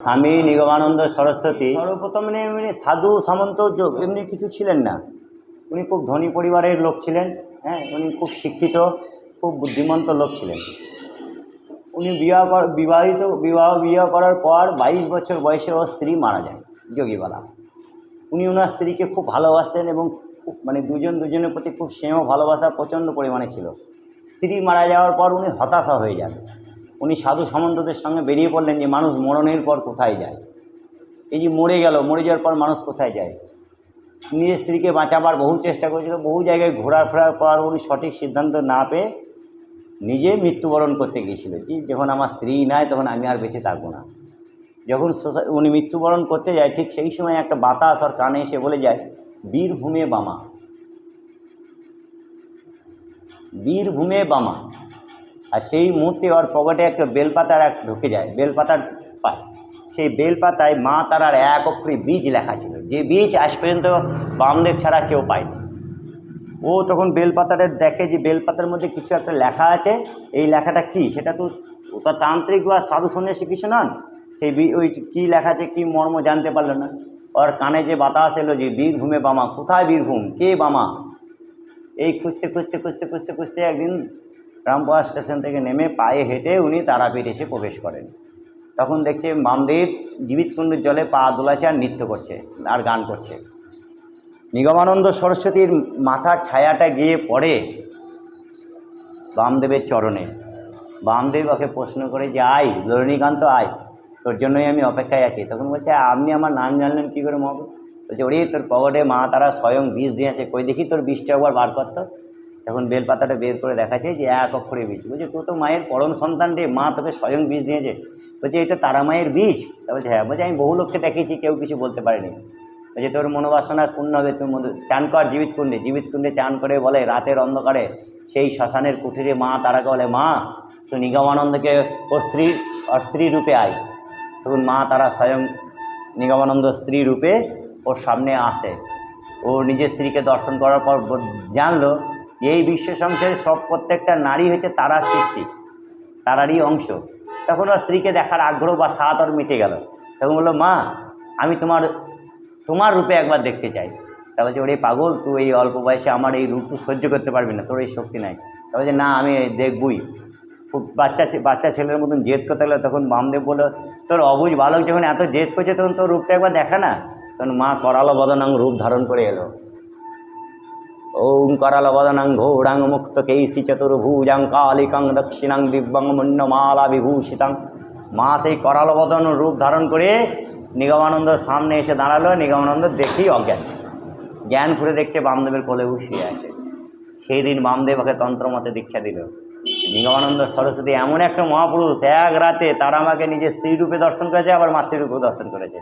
স্বামী নিগমানন্দ সরস্বতী সর্বপ্রথম সাধু সামন্ত যোগ এমনি কিছু ছিলেন না। উনি খুব ধনী পরিবারের লোক ছিলেন হ্যাঁ উনি খুব শিক্ষিত, খুব বুদ্ধিমন্ত লোক ছিলেন। উনি বিবাহ বিবাহিত, বিবাহ বিবাহ করার পর বাইশ বছর বয়সে ওর স্ত্রী মারা যায়, যোগীবালা। উনি ওনার স্ত্রীকে খুব ভালোবাসতেন এবং মানে দুজন দুজনের প্রতি খুব স্নেহ, ভালোবাসা প্রচণ্ড পরিমাণে ছিল। স্ত্রী মারা যাওয়ার পর উনি হতাশা হয়ে যান। উনি সাধু সামন্তদের সঙ্গে বেরিয়ে পড়লেন যে মানুষ মরণের পর কোথায় যায়? এই যে মরে গেল, মরে যাওয়ার পর মানুষ কোথায় যায়? নিজের স্ত্রীকে বাঁচাবার বহু চেষ্টা করেছিল, বহু জায়গায় ঘোরার ফেরার পর উনি সঠিক সিদ্ধান্ত না পেয়ে নিজে মৃত্যুবরণ করতে গিয়েছিল। যে যখন আমার স্ত্রী নাই তখন আমি আর বেঁচে থাকব না। যখন উনি মৃত্যুবরণ করতে যায়, ঠিক সেই সময় একটা বাতাস আর কানে এসে বলে যায়, বীরভূমে বামা। বীরভূমে বামা। আর সেই মুহূর্তে ওর পকেটে একটা বেলপাতার এক ঢুকে যায়, বেলপাতার পায়। সেই বেলপাতায় মা তারার এক অক্ষরে বীজ লেখা ছিল। যে বীজ আজ পর্যন্ত বামদেব ছাড়া কেউ পায়নি। ও তখন বেলপাতাটা দেখে যে বেলপাতার মধ্যে কিছু একটা লেখা আছে। এই লেখাটা কি? সেটা তো ওটা তান্ত্রিক বা সাধু সন্ন্যাসী কিছু নন। সেই ওই কী লেখা আছে, কী মর্ম জানতে পারল না। ওর কানে যে বাতাস এলো যে, বীরভূমে বামা, কোথায় বীরভূম? কে বামা? এই খুঁজতে খুঁজতে খুঁজতে খুঁজতে খুঁজতে একদিন রামপুরা স্টেশন থেকে নেমে পায়ে হেঁটে উনি তারাপীঠ এসে প্রবেশ করেন। তখন দেখছে বামদেব জীবিত কুণ্ডুর জলে পা দোলাছে আর নৃত্য করছে আর গান করছে। নিগমানন্দ সরস্বতীর মাথার ছায়াটা গিয়ে পড়ে বামদেবের চরণে। বামদেব ওকে প্রশ্ন করে যে, আয়, রজনীকান্ত, আয়, তোর জন্যই আমি অপেক্ষায় আছি। তখন বলছে, আপনি আমার নাম জানলেন কী করে মহাপ্রভু? বলছে, ওরে, তোর পকেটে মা তারা স্বয়ং বীজ দিয়েছে। কই দেখি তোর বিষটা একবার বার করতো তখন বেলপাতাটা বের করে দেখাচ্ছে যে এক অক্ষরে বীজ। বলছে তো তো মায়ের পরম সন্তান রে, মা তোকে স্বয়ং বীজ দিয়েছে। বলছে, এটা তারা মায়ের বীজ? তা বলছে হ্যাঁ। বলছে, আমি বহু লোককে দেখেছি কেউ কিছু বলতে পারেনি। বলছে, তোর মনোবাসনা পূর্ণ হবে, তুই মধু, চান কর জীবিত কুণ্ডে। জীবিত কুণ্ডে চান করে বলে, রাতের অন্ধকারে সেই শ্মশানের কুঠিরে মা তারাকে বলে, মা তো নিগমানন্দকে ওর স্ত্রী স্ত্রী রূপে আয়। তখন মা তারা স্বয়ং নিগমানন্দ স্ত্রী রূপে ওর সামনে আসে। ও নিজের স্ত্রীকে দর্শন করার পর জানলো এই বিশ্ব সংসারে সব প্রত্যেকটা নারী হয়েছে তারার সৃষ্টি, তারারই অংশ। তখন ওর স্ত্রীকে দেখার আগ্রহ বা স্বাদ ওর মিটে গেল। তখন বলল, মা, আমি তোমার তোমার রূপে একবার দেখতে চাই। তা বলছে, ওরে পাগল, তুই এই অল্প বয়সে আমার এই রূপ তুই সহ্য করতে পারবি না, তোর এই শক্তি নাই। তা বলছে, না, আমি দেখবই। খুব বাচ্চা বাচ্চা ছেলের মতন জেদ করতে গেলো তখন বামদেব বলল, তোর অবুজ বালক যখন এত জেদ করছে, তখন তোর রূপটা একবার দেখা না? তখন মা করালো বদনাং রূপ ধারণ করে এলো। ওং করাল বদনাং ঘোড়াং মুক্ত কেশি চতুর্ভুজাং কালিকাং দক্ষিণাং দিব্যাং মুন্নমালা বিভূষিতাং মা সেই করাল বদন রূপ ধারণ করে নিগমানন্দর সামনে এসে দাঁড়াল। নিগমানন্দ দেখেই অজ্ঞান। জ্ঞান ঘুরে দেখছে বামদেবের কোলে শুয়ে আছে। সেই দিন বামদেব ওকে তন্ত্রমতে দীক্ষা দিল। নিগমানন্দ সরস্বতী এমন একটা মহাপুরুষ, এক রাতে তারা আমাকে নিজের স্ত্রী রূপে দর্শন করেছে, আবার মাতৃরূপে দর্শন করেছে।